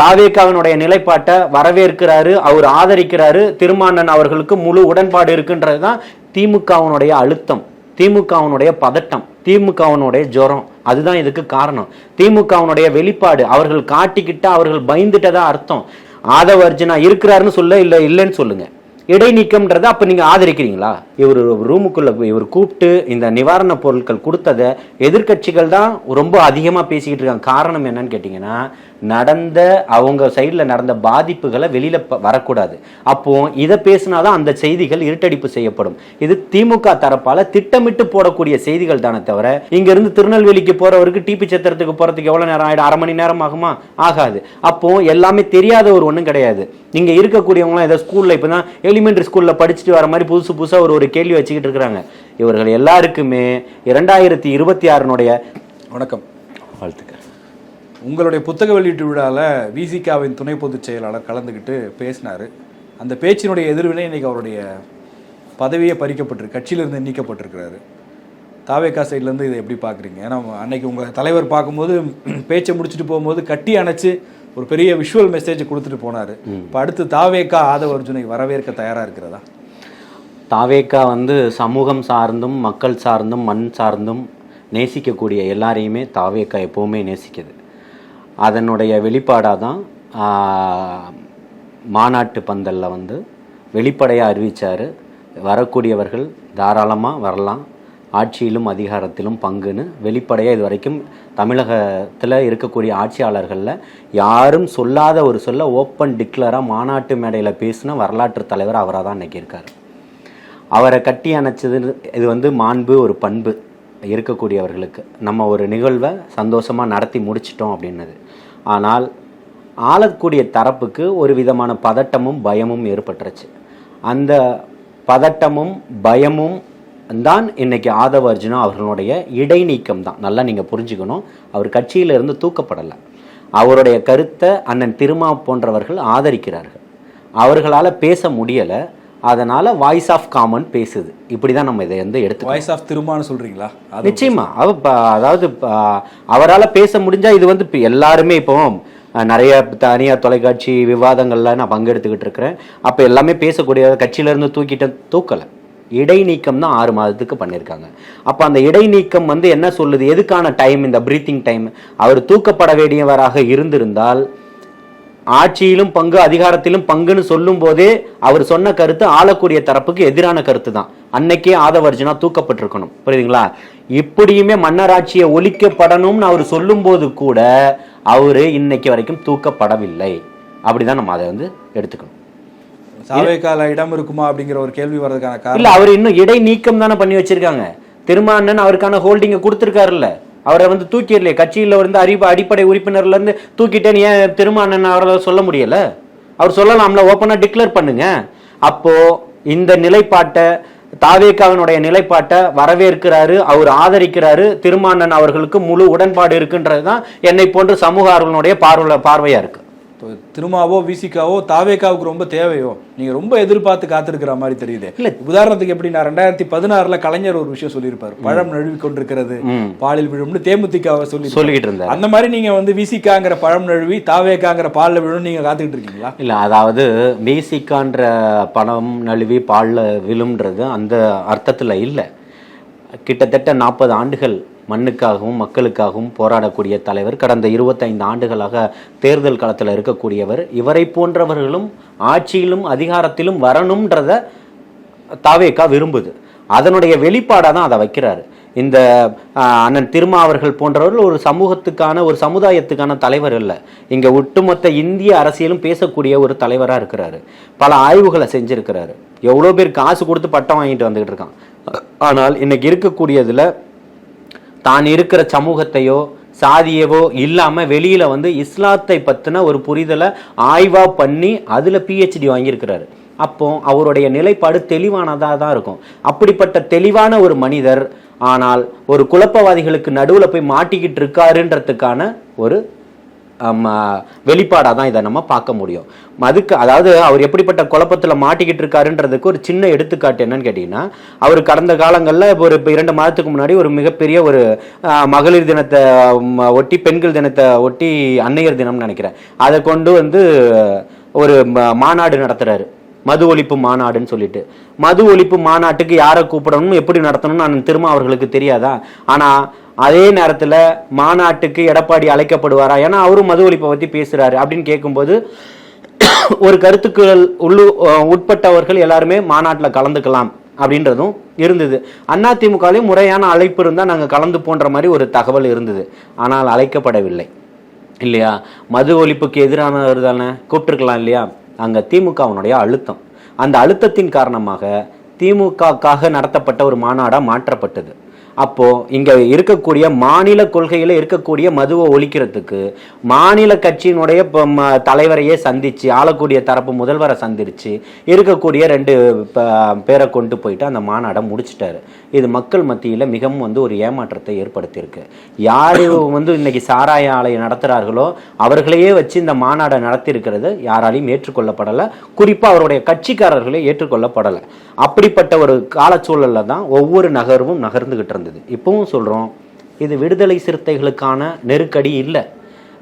தாவேக்காவினுடைய நிலைப்பாட்டை வரவேற்கிறாரு அவர் ஆதரிக்கிறாரு. திருமானன் அவர்களுக்கு முழு உடன்பாடு இருக்குன்றது தான் திமுகவினுடைய அழுத்தம் திமுகவினுடைய பதட்டம் திமுகவினுடைய ஜுரம். அதுதான் இதுக்கு காரணம். திமுகவினுடைய வெளிப்பாடு அவர்கள் காட்டிக்கிட்டா அவர்கள் பயந்துட்டதா அர்த்தம். ஆதவ அர்ஜுனா இருக்கிறாருன்னு சொல்ல இல்லை இல்லைன்னு சொல்லுங்க. இடைநீக்கம்ன்றதை அப்போ நீங்கள் ஆதரிக்கிறீங்களா? இவர் ரூமுக்குள்ள இவர் கூப்பிட்டு இந்த நிவாரணப் பொருட்கள் கொடுத்ததை எதிர்க்கட்சிகள் தான் ரொம்ப அதிகமாக பேசிக்கிட்டு இருக்காங்க. காரணம் என்னன்னு கேட்டிங்கன்னா நடந்த அவங்க சைடில் நடந்த பாதிப்புகளை வெளியில வரக்கூடாது. அப்போ இதை பேசினாதான் அந்த செய்திகள் இருட்டடிப்பு செய்யப்படும். இது திமுக தரப்பால திட்டமிட்டு போடக்கூடிய செய்திகள் தானே தவிர இங்க இருந்து திருநெல்வேலிக்கு போறவருக்கு டிபி சத்திரத்துக்கு போறதுக்கு எவ்வளவு நேரம் ஆயிடும்? அரை மணி நேரம் ஆகுமா? ஆகாது. அப்போ எல்லாமே தெரியாத ஒரு ஒண்ணும் கிடையாது. இங்க இருக்கக்கூடியவங்களாம் ஏதோ ஸ்கூல்ல இப்பதான் எலிமெண்டரி ஸ்கூல்ல படிச்சுட்டு வர மாதிரி புதுசு புதுசா ஒரு ஒரு கேள்வி வச்சுக்கிட்டு இருக்கிறாங்க. இவர்கள் எல்லாருக்குமே இரண்டாயிரத்தி இருபத்தி ஆறுனுடைய வணக்கம். வாழ்த்துக்கள். உங்களுடைய புத்தக வெளியீட்டு விழாவில் விசிகாவின் துணை பொதுச் செயலாளர் கலந்துக்கிட்டு பேசினார். அந்த பேச்சினுடைய எதிர்வினை இன்னைக்கு அவருடைய பதவியே பறிக்கப்பட்டிருக்கு. கட்சியிலிருந்து நீக்கப்பட்டிருக்கிறாரு. தாவேக்கா சைட்லேருந்து இதை எப்படி பார்க்குறீங்க ஏன்னா அன்னைக்கு உங்கள் தலைவர் பார்க்கும்போது பேச்சை முடிச்சுட்டு போகும்போது கட்டி அணைச்சு ஒரு பெரிய விஷுவல் மெசேஜ் கொடுத்துட்டு போனார். இப்போ அடுத்து தாவேக்கா ஆதவ அர்ஜுனை வரவேற்க தயாராக இருக்கிறதா? தாவேக்கா வந்து சமூகம் சார்ந்தும் மக்கள் சார்ந்தும் மண் சார்ந்தும் நேசிக்கக்கூடிய எல்லாரையுமே தாவேக்கா எப்போவுமே நேசிக்குது. அதனுடைய வெளிப்பாடாக தான் மாநாட்டு பந்தலில் வந்து வெளிப்படையாக அறிவிச்சார். வரக்கூடியவர்கள் தாராளமாக வரலாம். ஆட்சியிலும் அதிகாரத்திலும் பங்குன்னு வெளிப்படையாக இது வரைக்கும் தமிழகத்தில் இருக்கக்கூடிய ஆட்சியாளர்களில் யாரும் சொல்லாத ஒரு சொல்ல ஓப்பன் டிக்ளராக மாநாட்டு மேடையில் பேசின வரலாற்று தலைவர் அவராக தான் இன்றைக்கி இருக்கார் அவரை கட்டி அணைச்சது இது வந்து மாண்பு ஒரு பண்பு இருக்கக்கூடியவர்களுக்கு. நம்ம ஒரு நிகழ்வை சந்தோஷமாக நடத்தி முடிச்சிட்டோம் அப்படின்னது. ஆனால் ஆளக்கூடிய தரப்புக்கு ஒரு விதமான பதட்டமும் பயமும் ஏற்பட்டுருச்சு. அந்த பதட்டமும் பயமும் தான் இன்னைக்கு ஆதவ அர்ஜுனா அவர்களுடைய இடைநீக்கம் தான். நல்லா நீங்கள் புரிஞ்சுக்கணும். அவர் கட்சியிலிருந்து தூக்கப்படலை. அவருடைய கருத்தை அண்ணன் திருமா போன்றவர்கள் ஆதரிக்கிறார்கள். அவர்களால் பேச முடியலை. அதனால வாய்ஸ் ஆஃப் காமன் பேசுது. இப்படி தான் நம்ம இதை வந்து எடுத்து வாய்ஸ் ஆஃப் திருமான்னு சொல்கிறீங்களா நிச்சயமா. அவ அதாவது அவரால் பேச முடிஞ்சா இது வந்து இப்போ எல்லாருமே இப்போ நிறைய தனியார் தொலைக்காட்சி விவாதங்கள்ல நான் பங்கெடுத்துக்கிட்டு இருக்கிறேன். அப்போ எல்லாமே பேசக்கூடிய கட்சியில இருந்து தூக்கிட்ட தூக்கலை. இடைநீக்கம் தான் ஆறு மாதத்துக்கு பண்ணியிருக்காங்க. அப்போ அந்த இடைநீக்கம் வந்து என்ன சொல்லுது? எதுக்கான டைம் இந்த பிரீத்திங் டைம் அவர் தூக்கப்பட வேண்டியவராக இருந்திருந்தால் ஆட்சியிலும் பங்கு அதிகாரத்திலும் பங்குன்னு சொல்லும் போதே அவர் சொன்ன கருத்து ஆளக்கூடிய தரப்புக்கு எதிரான கருத்து தான் அன்னைக்கே ஆதவர்ஜுனா தூக்கப்பட்டிருக்கணும். புரியுதுங்களா? இப்படியுமே மன்னராட்சியை ஒழிக்கப்படணும்னு அவர் சொல்லும்போது கூட அவரு இன்னைக்கு வரைக்கும் தூக்கப்படவில்லை. அப்படிதான் நம்ம அதை வந்து எடுத்துக்கணும். சாவேக்கால இடம் இருக்குமா அப்படிங்கிற ஒரு கேள்வி வர்றதுக்கான இல்ல அவர் இன்னும் இடை நீக்கம் தானே பண்ணி வச்சிருக்காங்க. திருமானன் அவருக்கான ஹோல்டிங்கை கொடுத்துருக்காருல்ல. அவரை வந்து தூக்கிடலையே. கட்சியில் இருந்து அறிவு அடிப்படை உறுப்பினர்லேருந்து தூக்கிட்டேன்னு ஏன் திருமானன் அவரால் சொல்ல முடியல? அவர் சொல்லலாம்ல ஓப்பனாக டிக்ளேர் பண்ணுங்க. அப்போது இந்த நிலைப்பாட்டை தாவேக்காவினுடைய நிலைப்பாட்டை வரவேற்கிறாரு அவர் ஆதரிக்கிறாரு திருமானன் அவர்களுக்கு முழு உடன்பாடு இருக்குன்றது தான் என்னை போன்று சமூக ஆர்வலனுடைய பார்வை பார்வையாக இருக்குது திருமாவோ விசிகாவோ தாவேக்காவுக்கு ரொம்ப தேவையோ? நீங்க ரொம்ப எதிர்பார்த்து காத்திருக்கிற மாதிரி தெரியுது. இல்ல. உதாரணத்துக்கு எப்படி நான் ரெண்டாயிரத்தி பதினாறுல கலைஞர் ஒரு விஷயம் சொல்லியிருப்பாரு. பழம் நழுவி கொண்டிருக்கிறது. பாலில் விழும்னு தேமுதிகவை சொல்லி சொல்லிக்கிட்டு இருந்தார். அந்த மாதிரி நீங்க வந்து விசிகாங்கிற பழம் நழுவி தாவேக்காங்கிற பால்ல விழும் நீங்க காத்துக்கிட்டு இருக்கீங்களா? இல்ல அதாவது பேசிக்கான்ற பணம் நழுவி பால்ல விழும்ன்றது அந்த அர்த்தத்துல இல்ல. கிட்டத்தட்ட நாற்பது ஆண்டுகள் மண்ணுக்காகவும் மக்களுக்காகவும் போராடக்கூடிய தலைவர் கடந்த இருபத்தைந்து ஆண்டுகளாக தேர்தல் களத்தில் இருக்கக்கூடியவர் இவரை போன்றவர்களும் ஆட்சியிலும் அதிகாரத்திலும் வரணும்ன்றத தாவேக்கா விரும்புது. அதனுடைய வெளிப்பாடாக தான் அதை வைக்கிறாரு. இந்த அண்ணன் திருமா அவர்கள் போன்றவர்கள் ஒரு சமூகத்துக்கான ஒரு சமுதாயத்துக்கான தலைவர் இல்லை இங்கே ஒட்டுமொத்த இந்திய அரசியலும் பேசக்கூடிய ஒரு தலைவராக இருக்கிறாரு. பல ஆய்வுகளை செஞ்சுருக்கிறாரு. எவ்வளோ பேர் காசு கொடுத்து பட்டம் வாங்கிட்டு வந்துக்கிட்டு இருக்கான். ஆனால் இன்னைக்கு இருக்கக்கூடியதில் தான் இருக்கிற சமூகத்தையோ சாதியவோ இல்லாமல் வெளியில் வந்து இஸ்லாத்தை பற்றின ஒரு புரிதலை ஆய்வாக பண்ணி அதில் பிஹெச்டி வாங்கியிருக்கிறாரு. அப்போ அவருடைய நிலைப்பாடு தெளிவானதாக தான் இருக்கும். அப்படிப்பட்ட தெளிவான ஒரு மனிதர் ஆனால் ஒரு குழப்பவாதிகளுக்கு நடுவில் போய் மாட்டிக்கிட்டு இருக்காருன்றதுக்கான ஒரு வெளிப்பாடாக தான் இதை நம்ம பார்க்க முடியும். அதுக்கு அதாவது அவர் எப்படிப்பட்ட குழப்பத்தில் மாட்டிக்கிட்டு இருக்காருன்றதுக்கு ஒரு சின்ன எடுத்துக்காட்டு என்னன்னு கேட்டிங்கன்னா அவர் கடந்த காலங்களில் இப்போ ஒரு இப்போ இரண்டு மாதத்துக்கு முன்னாடி ஒரு மிகப்பெரிய ஒரு மகளிர் தினத்தை ஒட்டி பெண்கள் தினத்தை ஒட்டி அன்னையர் தினம்னு நினைக்கிறேன். அதை கொண்டு வந்து ஒரு மாநாடு நடத்துகிறாரு மது ஒழிப்பு மாநாடுன்னு சொல்லிட்டு. மது ஒழிப்பு மாநாட்டுக்கு யாரை கூப்பிடணும் எப்படி நடத்தணும்னு நான் திரும்ப அவர்களுக்கு தெரியாதா? ஆனால் அதே நேரத்தில் மாநாட்டுக்கு எடப்பாடி அழைக்கப்படுவாரா? ஏன்னா அவரும் மது ஒழிப்பை பற்றி பேசுகிறாரு அப்படின்னு கேட்கும்போது ஒரு கருத்துக்கள் உள்ளு உட்பட்டவர்கள் எல்லாருமே மாநாட்டில் கலந்துக்கலாம் அப்படின்றதும் இருந்தது. அதிமுகலையும் முறையான அழைப்பு இருந்தால் நாங்கள் கலந்து போன்ற மாதிரி ஒரு தகவல் இருந்தது. ஆனால் அழைக்கப்படவில்லை. இல்லையா? மது ஒழிப்புக்கு எதிரானவர் தானே? கூப்பிட்டுருக்கலாம் இல்லையா? அங்கே திமுகவினுடைய அழுத்தம். அந்த அழுத்தத்தின் காரணமாக திமுகக்காக நடத்தப்பட்ட ஒரு மாநாடாக மாற்றப்பட்டது. அப்போது இங்கே இருக்கக்கூடிய மாநில கொள்கையில் இருக்கக்கூடிய மதுவை ஒழிக்கிறதுக்கு மாநில கட்சியினுடைய இப்போ ம- தலைவரையே சந்தித்து ஆளக்கூடிய தரப்பு முதல்வரை சந்திச்சு இருக்கக்கூடிய ரெண்டு பேரை கொண்டு போயிட்டு அந்த மாநாடை முடிச்சிட்டாரு. இது மக்கள் மத்தியில் மிகவும் வந்து ஒரு ஏமாற்றத்தை ஏற்படுத்தியிருக்கு. யார் வந்து இன்னைக்கு சாராய ஆலையை நடத்துகிறார்களோ அவர்களையே வச்சு இந்த மாநாடை நடத்தியிருக்கிறது யாராலையும் ஏற்றுக்கொள்ளப்படலை. குறிப்பாக அவருடைய கட்சிக்காரர்களே ஏற்றுக்கொள்ளப்படலை. அப்படிப்பட்ட ஒரு காலச்சூழலில் தான் ஒவ்வொரு நகர்வும் நகர்ந்துகிட்டு இருந்தது. இப்பவும் சொல்றோம் இது விடுதலை சிறுத்தைகளுக்கான நெருக்கடி இல்லை.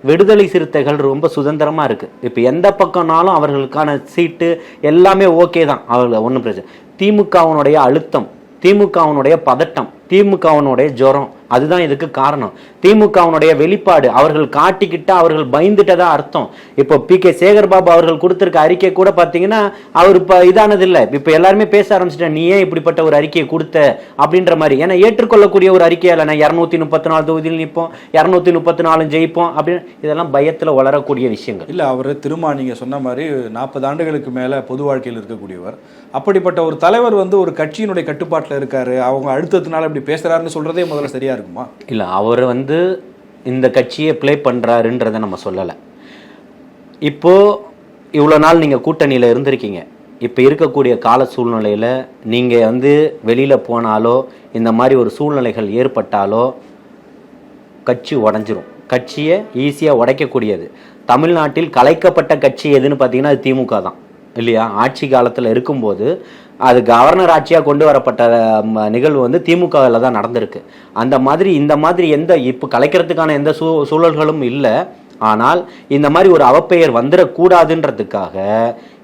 விடுதலை சிறுத்தைகள் ரொம்ப சுதந்திரமா இருக்கு. இப்போ எந்த பக்கம்னாலும் அவர்களுக்கான சீட்டு எல்லாமே ஓகே தான். அவர்கள் ஒன்றும் பிரச்சனை திமுகவினுடைய அழுத்தம் திமுகவினுடைய பதட்டம் திமுகவினுடைய ஜுரம் அதுதான் இதுக்கு காரணம். திமுகவுடைய வெளிப்பாடு அவர்கள் காட்டிக்கிட்டா அவர்கள் பயந்துட்டதா அர்த்தம். இப்போ பி கே சேகர்பாபு அவர்கள் கொடுத்திருக்க அறிக்கை கூட பார்த்தீங்கன்னா அவர் இப்போ இதானது இல்லை இப்போ எல்லாருமே பேச ஆரம்பிச்சிட்டேன் நீ ஏன் இப்படிப்பட்ட ஒரு அறிக்கையை கொடுத்த? அப்படின்ற மாதிரி. ஏன்னா ஏற்றுக்கொள்ளக்கூடிய ஒரு அறிக்கையா இல்லை நான் இரநூத்தி முப்பத்தி நாலு தொகுதியில் நிற்போம் இரநூத்தி முப்பத்தி நாலு ஜெயிப்போம் அப்படின்னு இதெல்லாம் பயத்தில் வளரக்கூடிய விஷயங்கள். இல்லை அவர் திரும்ப நீங்கள் சொன்ன மாதிரி நாற்பது ஆண்டுகளுக்கு மேலே பொது வாழ்க்கையில் இருக்கக்கூடியவர். அப்படிப்பட்ட ஒரு தலைவர் வந்து ஒரு கட்சியினுடைய கட்டுப்பாட்டில் இருக்காரு. அவங்க அழுத்தத்தினால இப்படி பேசுறாருன்னு சொல்றதே முதல்ல சரியா இருக்குமா? இல்லை அவர் வந்து இந்த கட்சியை ப்ளே பண்ணுறாருன்றதை நம்ம சொல்லலை. இப்போ இவ்வளோ நாள் நீங்கள் கூட்டணியில் இருந்திருக்கீங்க. இப்போ இருக்கக்கூடிய கால சூழ்நிலையில் நீங்கள் வந்து வெளியில் போனாலோ இந்த மாதிரி ஒரு சூழ்நிலைகள் ஏற்பட்டாலோ கட்சி உடஞ்சிரும். கட்சியை ஈஸியாக உடைக்கக்கூடியது. தமிழ்நாட்டில் கலைக்கப்பட்ட கட்சி எதுன்னு பார்த்தீங்கன்னா அது திமுக தான். இல்லையா ஆட்சி காலத்தில் இருக்கும்போது அது கவர்னர் ஆட்சியாக கொண்டு வரப்பட்ட நிகழ்வு வந்து திமுகவில் தான் நடந்திருக்கு. அந்த மாதிரி இந்த மாதிரி எந்த இப்போ கலைக்கிறதுக்கான எந்த சூ சூழல்களும் இல்லை. ஆனால் இந்த மாதிரி ஒரு அவப்பெயர் வந்துடக்கூடாதுன்றதுக்காக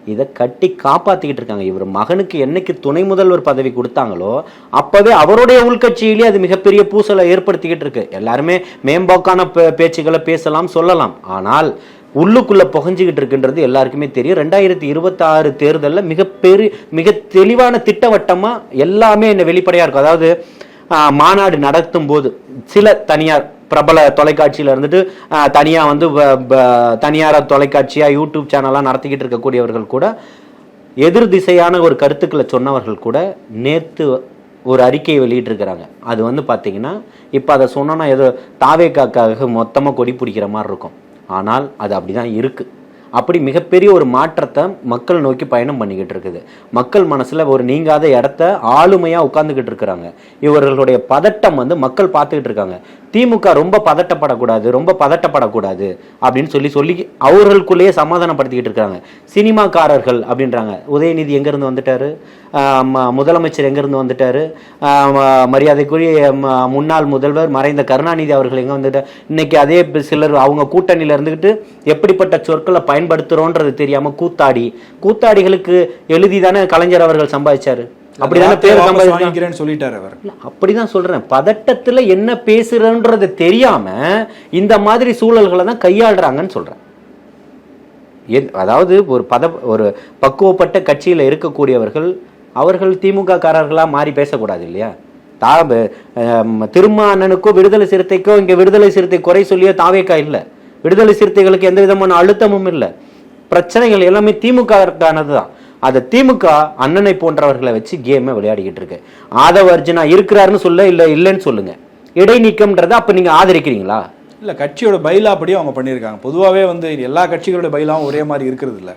இதை கட்டி காப்பாத்திக்கிட்டு இருக்காங்க. இவர் மகனுக்கு என்னைக்கு துணை முதல்வர் பதவி கொடுத்தாங்களோ அப்பவே அவருடைய உள்கட்சியிலேயே அது மிகப்பெரிய பூசலை ஏற்படுத்திக்கிட்டு இருக்கு. எல்லாருமே மேம்போக்கான பே- பேச்சுக்களை பேசலாம் சொல்லலாம். ஆனால் உள்ளுக்குள்ளே புகஞ்சிக்கிட்டு இருக்குன்றது எல்லாருக்குமே தெரியும். ரெண்டாயிரத்தி இருபத்தாறு தேர்தலில் மிகப்பெரிய மிக தெளிவான திட்டவட்டமாக எல்லாமே என்ன வெளிப்படையாக இருக்கும். அதாவது மாநாடு நடத்தும் போது சில தனியார் பிரபல தொலைக்காட்சியில் இருந்துட்டு தனியாக வந்து வ- வ- தனியார் தொலைக்காட்சியாக யூடியூப் சேனலாக நடத்திக்கிட்டு இருக்கக்கூடியவர்கள் கூட எதிர் திசையான ஒரு கருத்துக்களை சொன்னவர்கள் கூட நேற்று ஒரு அறிக்கையை வெளியிட்டிருக்கிறாங்க. அது வந்து பார்த்தீங்கன்னா இப்போ அதை சொன்னோன்னா ஏதோ தாவேக்காக்காக மொத்தமாக கொடி பிடிக்கிற மாதிரி இருக்கும். ஆனால் அது அப்படிதான் இருக்கு. அப்படி மிகப்பெரிய ஒரு மாற்றத்தை மக்கள் நோக்கி பயணம் பண்ணிக்கிட்டு இருக்குது. மக்கள் மனசுல ஒரு நீங்காத இடத்த ஆளுமையா உட்கார்ந்துகிட்டு இருக்கிறாங்க. இவர்களுடைய பதட்டம் வந்து மக்கள் பார்த்துக்கிட்டு இருக்காங்க. திமுக ரொம்ப பதட்டப்படக்கூடாது ரொம்ப பதட்டப்படக்கூடாது அப்படின்னு சொல்லி சொல்லி அவர்களுக்குள்ளேயே சமாதானப்படுத்திக்கிட்டு இருக்காங்க. சினிமாக்காரர்கள் அப்படின்றாங்க. உதயநிதி எங்கேருந்து வந்துட்டாரு? முதலமைச்சர் எங்கேருந்து வந்துட்டாரு? மரியாதைக்குரிய முன்னாள் முதல்வர் மறைந்த கருணாநிதி அவர்கள் எங்கே வந்துட்டார்? இன்னைக்கு அதே சிலர் அவங்க கூட்டணியில் இருந்துக்கிட்டு எப்படிப்பட்ட சொற்களை பயன்படுத்துறோன்றது தெரியாம கூத்தாடி. கூத்தாடிகளுக்கு எழுதி தானே கலைஞர் அவர்கள் சம்பாதிச்சாரு. அப்படிதானே பேர் சொல்லிட்டாரு அவர். அப்படிதான் சொல்றேன். பதட்டத்துல என்ன பேசுறன்றது தெரியாம இந்த மாதிரி சூழல்களை தான் கையாளுறாங்கன்னு சொல்றேன். அதாவது ஒரு பத ஒரு பக்குவப்பட்ட கட்சியில இருக்கக்கூடியவர்கள் அவர்கள் திமுக காரர்களா மாறி பேசக்கூடாது இல்லையா? தா அஹ், திருமா விடுதலை சிறுத்தைக்கோ இங்க விடுதலை சிறுத்தை குறை சொல்லியோ தாவேக்கா இல்லை. விடுதலை சிறுத்தைகளுக்கு எந்த விதமான அழுத்தமும் இல்லை. பிரச்சனைகள் எல்லாமே திமுகவுக்கானது தான். அதை திமுக அண்ணனை போன்றவர்களை வச்சு கேமை விளையாடிக்கிட்டு இருக்கு. ஆதவ அர்ஜுனா இருக்கிறாருன்னு சொல்ல இல்லை இல்லைன்னு சொல்லுங்க. இடைநீக்கம்ன்றதை அப்போ நீங்க ஆதரிக்கிறீங்களா? இல்லை கட்சியோட பயிலா அப்படியே அவங்க பண்ணியிருக்காங்க. பொதுவாகவே வந்து எல்லா கட்சிகளோட பைலாவும் ஒரே மாதிரி இருக்கிறது இல்ல.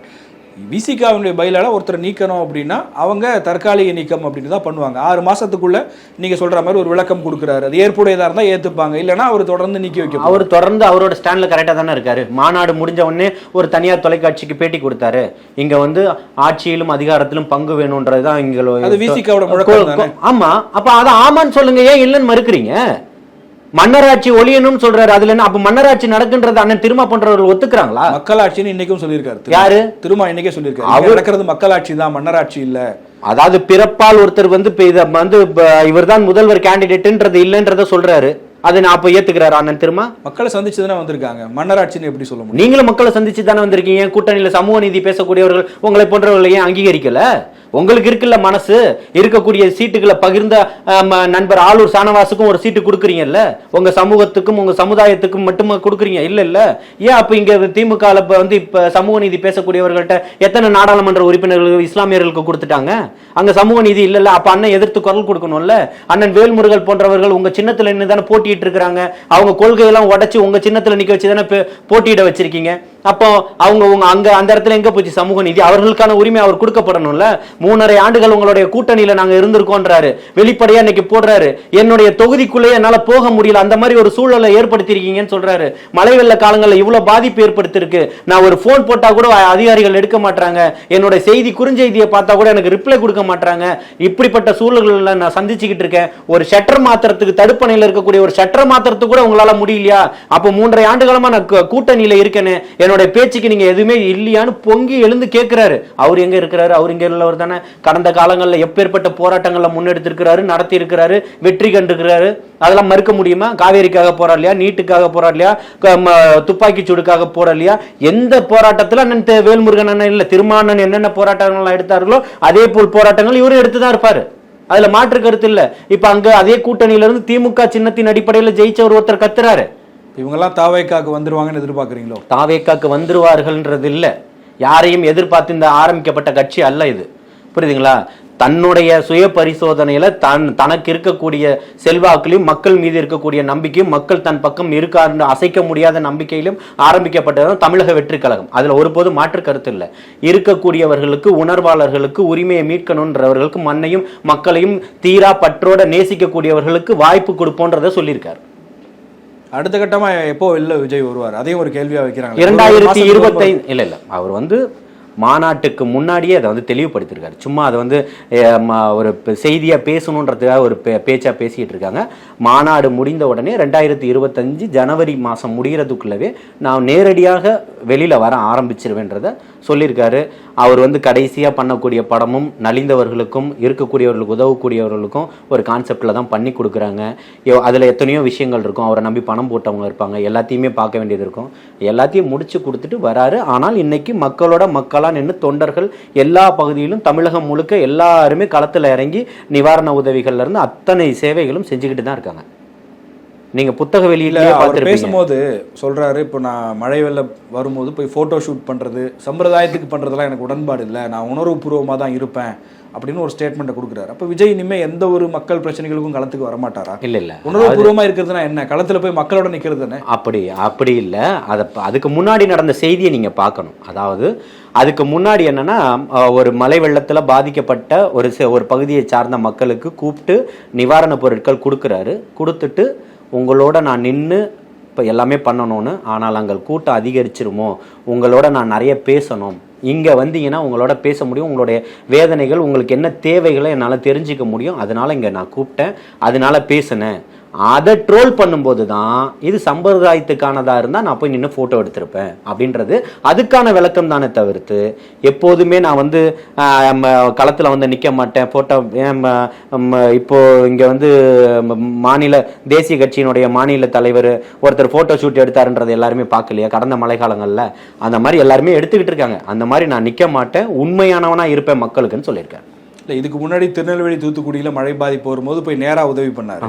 விசிகாவினுடைய பயிலால ஒருத்தர் நீக்கணும் அப்படின்னா அவங்க தற்காலிக நீக்கம் அப்படின்னு தான் பண்ணுவாங்க. ஆறு மாசத்துக்குள்ள நீங்க சொல்ற மாதிரி ஒரு விளக்கம் கொடுக்குறாரு. அது ஏற்புடையதா இருந்தா ஏத்துப்பாங்க. இல்லைன்னா அவர் தொடர்ந்து நீக்கி வைக்க அவர் தொடர்ந்து அவரோட ஸ்டாண்ட்ல கரெக்டா தானே இருக்காரு. மாநாடு முடிஞ்ச உடனே ஒரு தனியார் தொலைக்காட்சிக்கு பேட்டி கொடுத்தாரு. இங்க வந்து ஆட்சியிலும் அதிகாரத்திலும் பங்கு வேணும்ன்றதுதான் இங்க அது விசிகாவோட முழக்கம் தானே? ஆமா. அப்ப அத ஆமான்னு சொல்லுங்க. ஏன் இல்லைன்னு மறுக்கிறீங்க? மன்னராட்சி ஒழியணும்னு சொல்றாரு. அதுல என்ன அப்ப மன்னராட்சி நடக்குன்றது அண்ணன் திரும்ப பண்றவர்கள் ஒத்துக்கிறாங்களா? மக்களாட்சின்னு இன்னைக்கும் சொல்லியிருக்காரு. யாரு? திருமா இன்னைக்கே சொல்லியிருக்காரு. அவர்- நடக்கிறது மக்களாட்சி தான் மன்னராட்சி இல்ல. அதாவது பிறப்பால் ஒருத்தர் வந்து இப்ப இத வந்து இவர்தான் முதல்வர் கேண்டிடேட்ன்றது இல்லைன்றத சொல்றாரு. அதை நான் அப்ப ஏத்துக்கிறாரு அண்ணன் திரும்ப மக்களை சந்திச்சு தானே வந்திருக்காங்க. மன்னராட்சின்னு எப்படி சொல்ல முடியும்? நீங்களும் மக்களை சந்திச்சு தானே வந்திருக்கீங்க கூட்டணியில சமூக நீதி பேசக்கூடியவர்கள் உங்களை போன்றவர்களை ஏன் அங்கீகரிக்கல? உங்களுக்கு இருக்குல்ல மனசு? இருக்கக்கூடிய சீட்டுகளை பகிர்ந்த நண்பர் ஆளூர் சானவாசுக்கும் ஒரு சீட்டு கொடுக்குறீங்கல்ல? உங்க சமூகத்துக்கும் உங்க சமுதாயத்துக்கும் மட்டுமா கொடுக்குறீங்க? இல்ல இல்ல. ஏன் அப்ப இங்க திமுக வந்து இப்ப சமூக நீதி பேசக்கூடியவர்கள்ட்ட எத்தனை நாடாளுமன்ற உறுப்பினர்கள் இஸ்லாமியர்களுக்கு கொடுத்துட்டாங்க? அங்க சமூக நீதி இல்லல்ல. அப்ப அண்ணன் எதிர்த்து குரல் கொடுக்கணும்ல. அண்ணன் வேல்முருகல் போன்றவர்கள் உங்க சின்னத்துல நின்று தானே போட்டிட்டு இருக்கிறாங்க. அவங்க கொள்கையெல்லாம் உடைச்சு உங்க சின்னத்துல நிக்க வச்சு தானே போட்டியிட வச்சிருக்கீங்க. அப்போ அவங்க உங்க அங்க அந்த இடத்துல எங்க போச்சு? சமூக நீதி. அவர்களுக்கான உரிமை அவர் கொடுக்கப்படணும்ல. மூணரை ஆண்டுகள் உங்களுடைய கூட்டணியில நாங்க இருந்திருக்கோன்றாரு. வெளிப்படையா இன்னைக்கு போடுறாரு. என்னுடைய தொகுதிக்குள்ளே என்னால போக முடியல. அந்த மாதிரி ஒரு சூழலை ஏற்படுத்தியிருக்கீங்கன்னு சொல்றாரு. மழை வெள்ள காலங்களில் இவ்வளவு பாதிப்பு ஏற்படுத்திருக்கு நான் ஒரு போன் போட்டா கூட அதிகாரிகள் எடுக்க மாட்டாங்க என்னோட செய்தி குறுஞ்செய்தியை பார்த்தா கூட எனக்கு ரிப்ளை கொடுக்க மாட்டாங்க இப்படிப்பட்ட சூழல்களில் நான் சந்திச்சுக்கிட்டு இருக்கேன். ஒரு ஷட்டர் மாத்திரத்துக்கு தடுப்பணையில் இருக்கக்கூடிய ஒரு ஷட்டர் மாத்திரத்துக்கு கூட உங்களால முடியலையா? அப்போ மூன்றரை ஆண்டு காலமா நான் கூட்டணியில இருக்கேன்னு என்னோட பேச்சுக்கு நீங்க எதுவுமே இல்லையான்னு பொங்கி எழுந்து கேட்கிறாரு அவர் எங்க இருக்கிறாரு? அவர் இங்க உள்ளவர் தானே? கடந்த காலங்களில் எப்பேற்பட்ட போராட்டங்களை முன்னெடுத்திருக்கிறாரு நடத்தி இருக்கிறாரு வெற்றி கண்டிருக்கிறாரு. அதெல்லாம் மறுக்க முடியுமா? காவேரிக்காக போராடலையா நீட்டுக்காக போராடலையா க- ம- துப்பாக்கி சூடுக்காக போராடலையா எந்த போராட்டத்தில் அண்ணன் வேல்முருகன் அண்ணன் இல்லை திருமானன் என்னென்ன போராட்டங்கள்லாம் எடுத்தார்களோ அதே போல் போராட்டங்கள் இவரும் எடுத்துதான் இருப்பாரு. அதுல மாற்று கருத்து இல்ல. இப்ப அங்க அதே கூட்டணியில இருந்து திமுக சின்னத்தின் அடிப்படையில ஜெயிச்சவர் ஒருத்தர் கத்துறாரு. இவங்கெல்லாம் தாவேக்காக்கு வந்துருவாங்கன்னு எதிர்பார்க்குறீங்களோ? தாவேக்காக்கு வந்துருவார்கள்ன்றது இல்லை யாரையும் எதிர்பார்த்து இந்த ஆரம்பிக்கப்பட்ட கட்சி அல்ல இது. புரியுதுங்களா? தன்னுடைய சுய பரிசோதனையில் தன் தனக்கு இருக்கக்கூடிய செல்வாக்கிலும் மக்கள் மீது இருக்கக்கூடிய நம்பிக்கையும் மக்கள் தன் பக்கம் இருக்காருன்னு அசைக்க முடியாத நம்பிக்கையிலும் ஆரம்பிக்கப்பட்டது தமிழக வெற்றி கழகம். அதில் ஒருபோதும் மாற்று கருத்து இல்லை. இருக்கக்கூடியவர்களுக்கு உணர்வாளர்களுக்கு உரிமையை மீட்கணுன்றவர்களுக்கு மண்ணையும் மக்களையும் தீரா பற்றோட நேசிக்கக்கூடியவர்களுக்கு வாய்ப்பு கொடுப்போன்றதை சொல்லியிருக்காரு. அடுத்த கட்டமா எப்போ வெளில விஜய் வருவார்? அதையும் ஒரு கேள்வியா வைக்கிறாங்க இரண்டாயிரத்தி இருபத்தைந்து இல்ல இல்ல. அவர் வந்து மாநாட்டுக்கு முன்னாடியே அதை வந்து தெளிவுபடுத்தியிருக்காரு. சும்மா அதை வந்து ஒரு ப- செய்தியா பேசணுன்றதுக்காக ஒரு பே- பேச்சா பேசிட்டு இருக்காங்க. மாநாடு முடிந்த உடனே ரெண்டாயிரத்தி இருபத்தஞ்சு ஜனவரி மாசம் முடிகிறதுக்குள்ளவே நான் நேரடியாக வெளியில வர ஆரம்பிச்சிருவேன்றத சொல்லியிருக்காரு. அவர் வந்து கடைசியாக பண்ணக்கூடிய படமும் நலிந்தவர்களுக்கும் இருக்கக்கூடியவர்களுக்கு உதவக்கூடியவர்களுக்கும் ஒரு கான்செப்டில் தான் பண்ணி கொடுக்குறாங்க. அதில் எத்தனையோ விஷயங்கள் இருக்கும். அவரை நம்பி பணம் போட்டவங்க இருப்பாங்க. எல்லாத்தையுமே பார்க்க வேண்டியது இருக்கும். எல்லாத்தையும் முடிச்சு கொடுத்துட்டு வராரு. ஆனால் இன்னைக்கு மக்களோட மக்களாக நின்று தொண்டர்கள் எல்லா பகுதியிலும் தமிழகம் முழுக்க எல்லாருமே களத்தில் இறங்கி நிவாரண உதவிகள்லேருந்து அத்தனை சேவைகளும் செஞ்சுக்கிட்டு தான் இருக்காங்க. நீங்க புத்தக இல்ல வெளியிலேயே அவர் பேசும்போது சொல்றாரு இப்போ நான் மழை வெள்ளம் வரும்போது போய் போட்டோ ஷூட் பண்றது சம்பிரதாயத்துக்கு பண்றதெல்லாம் எனக்கு உடன்பாடு இல்லை. நான் உணர்வுபூர்வமா தான் இருப்பேன் அப்படின்னு ஒரு ஸ்டேட்மெண்ட்டை கொடுக்குறாரு. அப்போ விஜய் இனிமே எந்த ஒரு மக்கள் பிரச்சனைகளுக்கும் களத்துக்கு வரமாட்டாரா இல்ல இல்ல. உணர்வுபூர்வமா இருக்கிறதுனா என்ன? களத்துல போய் மக்களோட நிக்கிறது தானே? அப்படி அப்படி இல்லை. அதை அதுக்கு முன்னாடி நடந்த செய்தியை நீங்கள் பார்க்கணும். அதாவது அதுக்கு முன்னாடி என்னன்னா ஒரு மழை வெள்ளத்தில் பாதிக்கப்பட்ட ஒரு ஒரு பகுதியை சார்ந்த மக்களுக்கு கூப்பிட்டு நிவாரணப் பொருட்கள் கொடுக்குறாரு. கொடுத்துட்டு உங்களோட நான் நின்று இப்போ எல்லாமே பண்ணணும்னு ஆனால் அங்கே கூட்டம் அதிகரிச்சிருமோ? உங்களோட நான் நிறைய பேசணும். இங்கே வந்தீங்கன்னா உங்களோட பேச முடியும். உங்களுடைய வேதனைகள் உங்களுக்கு என்ன தேவைகளை என்னால் தெரிஞ்சுக்க முடியும். அதனால் இங்கே நான் கூப்பிட்டேன். அதனால பேசினேன். அதை ட்ரோல் பண்ணும்போது தான் இது சம்பிரதாயத்துக்கானதாக இருந்தால் நான் போய் நின்று ஃபோட்டோ எடுத்திருப்பேன் அப்படின்றது அதுக்கான விளக்கம் தானே தவிர்த்து எப்போதுமே நான் வந்து களத்தில் வந்து நிற்க மாட்டேன். ஃபோட்டோ இப்போது இங்கே வந்து மாநில தேசிய கட்சியினுடைய மாநில தலைவர் ஒருத்தர் ஃபோட்டோ ஷூட் எடுத்தாருன்றது எல்லாருமே பார்க்கலையா? கடந்த மழைக்காலங்களில் அந்த மாதிரி எல்லாருமே எடுத்துக்கிட்டு இருக்காங்க. அந்த மாதிரி நான் நிற்க மாட்டேன். உண்மையானவனாக இருப்பேன் மக்களுக்குன்னு சொல்லியிருக்கேன் இல்லை இதுக்கு முன்னாடி திருநெல்வேலி தூத்துக்குடியில மழை பாதிப்பு வரும்போது போய் நேரா உதவி பண்ணாரு.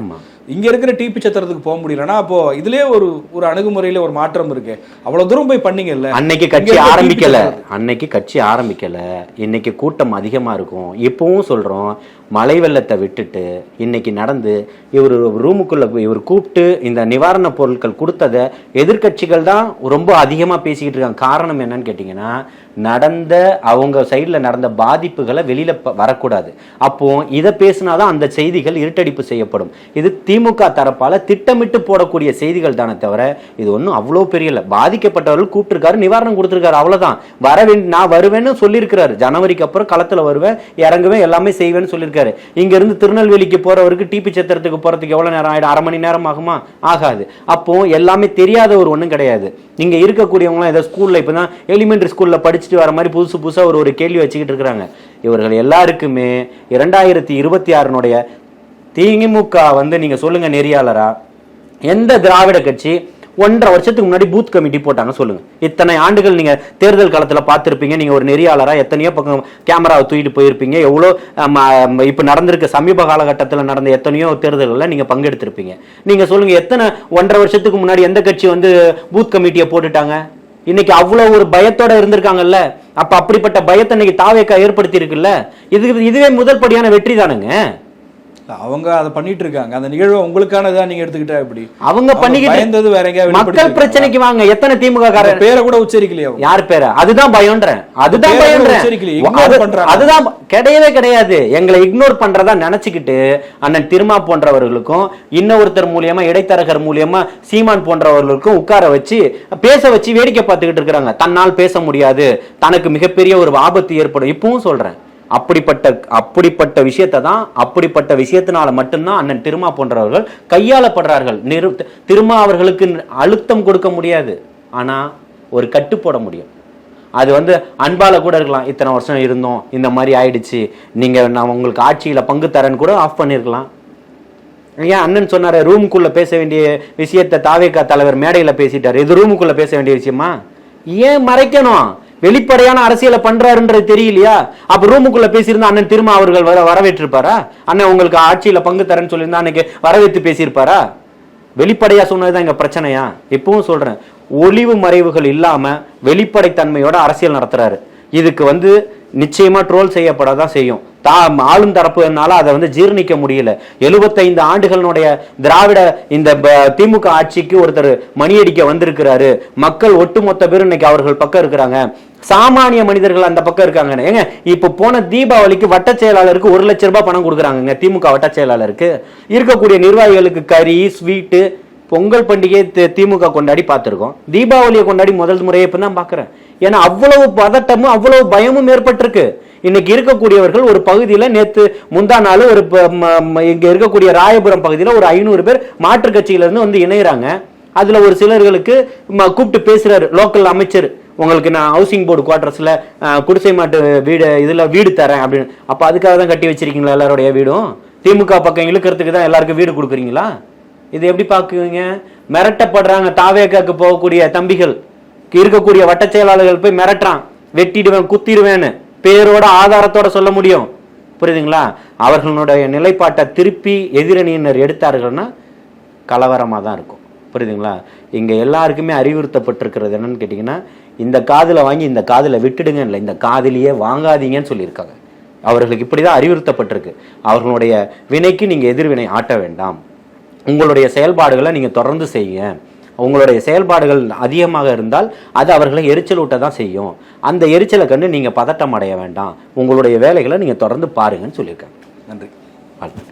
இங்க இருக்கிற டிபி சத்திரத்துக்கு போக முடியலன்னா அப்போ இதுலயே ஒரு ஒரு அணுகுமுறையில ஒரு மாற்றம் இருக்கு. அவ்வளவு தூரம் போய் பண்ணீங்கல்ல? அன்னைக்கு கட்சி ஆரம்பிக்கல. அன்னைக்கு கட்சி ஆரம்பிக்கல. இன்னைக்கு கூட்டம் அதிகமா இருக்கும். இப்பவும் சொல்றோம் மழை வெள்ளத்தை விட்டுட்டு இன்னைக்கு நடந்து இவர் ரூமுக்குள்ள போய் இவர் கூப்பிட்டு இந்த நிவாரண பொருட்கள் கொடுத்ததை எதிர்க்கட்சிகள் தான் ரொம்ப அதிகமா பேசிக்கிட்டு இருக்காங்க. காரணம் என்னன்னு கேட்டிங்கன்னா நடந்த அவங்க சைடில் நடந்த பாதிப்புகளை வெளியில் ப- வரக்கூடாது. அப்போ இதை பேசினாதான் அந்த செய்திகள் இருட்டடிப்பு செய்யப்படும். இது திமுக தரப்பால் திட்டமிட்டு போடக்கூடிய செய்திகள் தானே தவிர இது ஒன்றும் அவ்வளோ பெரிய இல்லை. பாதிக்கப்பட்டவர்கள் கூப்பிட்டுருக்காரு நிவாரணம் கொடுத்துருக்காரு அவ்வளோதான் வர வேண்டி நான் வருவேன்னு சொல்லியிருக்கிறாரு. ஜனவரிக்கு அப்புறம் களத்தில் வருவேன் இறங்குவேன் எல்லாமே செய்வேன்னு சொல்லியிருக்காரு. இங்கேருந்து திருநெல்வேலிக்கு போகிறவருக்கு டிபி சத்திரத்துக்கு போகிறதுக்கு எவ்வளோ நேரம் ஆகிடும் அரை மணி நேரம் ஆகுமா? ஆகாது. அப்போ எல்லாமே தெரியாத ஒரு ஒன்றும் கிடையாது. இங்கே இருக்கக்கூடியவங்களாம் ஏதோ தான் எலிமெண்ட்ரி ஸ்கூலில் படிச்சு படிச்சுட்டு வர மாதிரி புதுசு புதுசாக ஒரு ஒரு கேள்வி வச்சுக்கிட்டு இருக்கிறாங்க. இவர்கள் எல்லாருக்குமே இரண்டாயிரத்தி இருபத்தி ஆறுனுடைய திமுக வந்து நீங்கள் சொல்லுங்க நெறியாளரா எந்த திராவிட கட்சி ஒன்றரை வருஷத்துக்கு முன்னாடி பூத் கமிட்டி போட்டாங்க சொல்லுங்க. இத்தனை ஆண்டுகள் நீங்க தேர்தல் காலத்துல பார்த்துருப்பீங்க நீங்க ஒரு நெறியாளரா எத்தனையோ பக்கம் கேமராவை தூக்கிட்டு போயிருப்பீங்க எவ்வளோ ஆம், இப்ப நடந்திருக்க சமீப காலகட்டத்தில் நடந்த எத்தனையோ தேர்தல்களில் நீங்க பங்கெடுத்திருப்பீங்க. நீங்க சொல்லுங்க எத்தனை ஒன்றரை வருஷத்துக்கு முன்னாடி எந்த கட்சி வந்து பூத் கமிட்டியை போட்டுட்டாங்க? இன்னைக்கு அவ்வளவு ஒரு பயத்தோட இருந்திருக்காங்கல்ல? அப்ப அப்படிப்பட்ட பயத்தை இன்னைக்கு தாவேக்கா ஏற்படுத்தி இருக்குல்ல இது இதுவே முதல் படியான வெற்றி தானுங்க. அவங்க அதை பண்ணிட்டு இருக்காங்க. அந்த நிகழ்வை உங்களுக்கானதா நீங்க எடுத்துக்கிட்டா எப்படி? அவங்க பண்ணிக்கிட்டு வேற மக்கள்? பிரச்சனைக்கு வாங்க. எத்தனை திமுக காரர் பேரை கூட உச்சரிக்கலையா? யார் பேர? அதுதான் பயம்ன்றேன். அதுதான் பயம்ன்றேன். அதுதான் கிடையவே கிடையாது. எங்களை இக்னோர் பண்றதா நினைச்சுக்கிட்டு அண்ணன் திருமா போன்றவர்களுக்கும் இன்னொருத்தர் மூலியமா இடைத்தரகர் மூலியமா சீமான் போன்றவர்களுக்கும் உட்கார வச்சு பேச வச்சு வேடிக்கை பார்த்துக்கிட்டு இருக்கிறாங்க. தன்னால் பேச முடியாது. தனக்கு மிகப்பெரிய ஒரு ஆபத்து ஏற்படும். இப்பவும் சொல்றேன். அப்படிப்பட்ட அப்படிப்பட்ட விஷயத்தை தான் அப்படிப்பட்ட விஷயத்தினால மட்டும்தான் அண்ணன் திருமா போன்றவர்கள் கையாளப்படுறார்கள். நிறு திருமா அவர்களுக்கு அழுத்தம் கொடுக்க முடியாது. ஆனால் ஒரு கட்டு போட முடியும். அது வந்து அன்பால கூட இருக்கலாம். இத்தனை வருஷம் இருந்தோம் இந்த மாதிரி ஆயிடுச்சு. நீங்க நான் உங்களுக்கு ஆட்சியில பங்கு தரேன்னு கூட ஆஃப் பண்ணிருக்கலாம். ஏன் அண்ணன் சொன்னாரு ரூமுக்குள்ள பேச வேண்டிய விஷயத்தை தாவேக்கா தலைவர் மேடையில பேசிட்டார். இது ரூமுக்குள்ள பேச வேண்டிய விஷயமா? ஏன் மறைக்கணும்? வெளிப்படையான அரசியலை பண்றாருன்றது தெரியலையா? அப்ப ரூமுக்குள்ள பேசியிருந்தா அண்ணன் திரும்ப அவர்கள் வர வரவேற்றிருப்பாரா? அண்ணன் உங்களுக்கு ஆட்சியில பங்கு தரேன்னு சொல்லியிருந்தா அன்னைக்கு வரவேற்று பேசியிருப்பாரா? வெளிப்படையா சொன்னதுதான் இங்க பிரச்சனையா? இப்பவும் சொல்றேன். ஒளிவு மறைவுகள் இல்லாம வெளிப்படைத்தன்மையோட அரசியல் நடத்துறாரு. இதுக்கு வந்து நிச்சயமா ட்ரோல் செய்யப்படாதான் செய்யும். தா ஆளும் தரப்புனால அதை வந்து ஜீர்ணிக்க முடியல. எழுபத்தைந்து ஆண்டுகளினுடைய திராவிட இந்த ப- திமுக ஆட்சிக்கு ஒருத்தர் மணியடிக்க வந்திருக்கிறாரு. மக்கள் ஒட்டுமொத்த பேரும் இன்னைக்கு அவர்கள் பக்கம் இருக்கிறாங்க. சாமானிய மனிதர்கள் அந்த பக்கம் இருக்காங்க. ஏங்க இப்ப போன தீபாவளிக்கு வட்ட செயலாளருக்கு ஒரு லட்ச ரூபாய் பணம் கொடுக்குறாங்க திமுக வட்ட செயலாளருக்கு. இருக்கக்கூடிய நிர்வாகிகளுக்கு கறி ஸ்வீட்டு பொங்கல் பண்டிகையை தி- திமுக கொண்டாடி பார்த்துருக்கோம். தீபாவளியை கொண்டாடி முதல் முறையை இப்போ தான் பார்க்குறேன். ஏன்னா அவ்வளவு பதட்டமும் அவ்வளவு பயமும் ஏற்பட்டிருக்கு. இன்னைக்கு இருக்கக்கூடியவர்கள் ஒரு பகுதியில் நேற்று முந்தா நாள் ஒரு ம- ம- இங்க இருக்கக்கூடிய ராயபுரம் பகுதியில் ஒரு ஐநூறு பேர் மாற்றுக் கட்சியிலிருந்து வந்து இணையறாங்க. அதுல ஒரு சிலர்களுக்கு ம- கூப்பிட்டு பேசுறாரு லோக்கல் அமைச்சர். உங்களுக்கு நான் ஹவுசிங் போர்டு குவார்டர்ஸ்ல குடிசை மாட்டு வீடு இதுல வீடு தரேன் அப்படின்னு. அப்ப அதுக்காக தான் கட்டி வச்சிருக்கீங்களா எல்லாருடைய வீடும்? திமுக பக்கம் இழுக்கிறதுக்கு தான் எல்லாருக்கும் வீடு கொடுக்குறீங்களா? இது எப்படி பாக்குவீங்க மிரட்டப்படுறாங்க தாவேக்காக்கு போகக்கூடிய தம்பிகள். இருக்கக்கூடிய வட்ட செயலாளர்கள் போய் மிரட்டுறான். வெட்டிடுவேன் குத்திடுவேன்னு பேரோட ஆதாரத்தோட சொல்ல முடியும். புரியுதுங்களா? அவர்களுடைய நிலைப்பாட்டை திருப்பி எதிரணியினர் எடுத்தார்கள்னா கலவரமாக தான் இருக்கும். புரியுதுங்களா? இங்கே எல்லாருக்குமே அறிவுறுத்தப்பட்டிருக்கிறது என்னன்னு கேட்டிங்கன்னா இந்த காதில் வாங்கி இந்த காதில் விட்டுடுங்க இல்லை இந்த காதிலேயே வாங்காதீங்கன்னு சொல்லியிருக்காங்க. அவர்களுக்கு இப்படி தான் அறிவுறுத்தப்பட்டிருக்கு. அவர்களுடைய வினைக்கு நீங்கள் எதிர்வினை ஆட்ட வேண்டாம். உங்களுடைய செயல்பாடுகளை நீங்கள் தொடர்ந்து செய்யுங்க. உங்களுடைய செயல்பாடுகள் அதிகமாக இருந்தால் அது அவர்களை எரிச்சல் ஊட்ட தான் செய்யும். அந்த எரிச்சலை கண்டு நீங்கள் பதட்டம் அடைய வேண்டாம். உங்களுடைய வேலைகளை நீங்கள் தொடர்ந்து பாருங்கன்னு சொல்லியிருக்காங்க. நன்றி. வாழ்த்துக்கள்.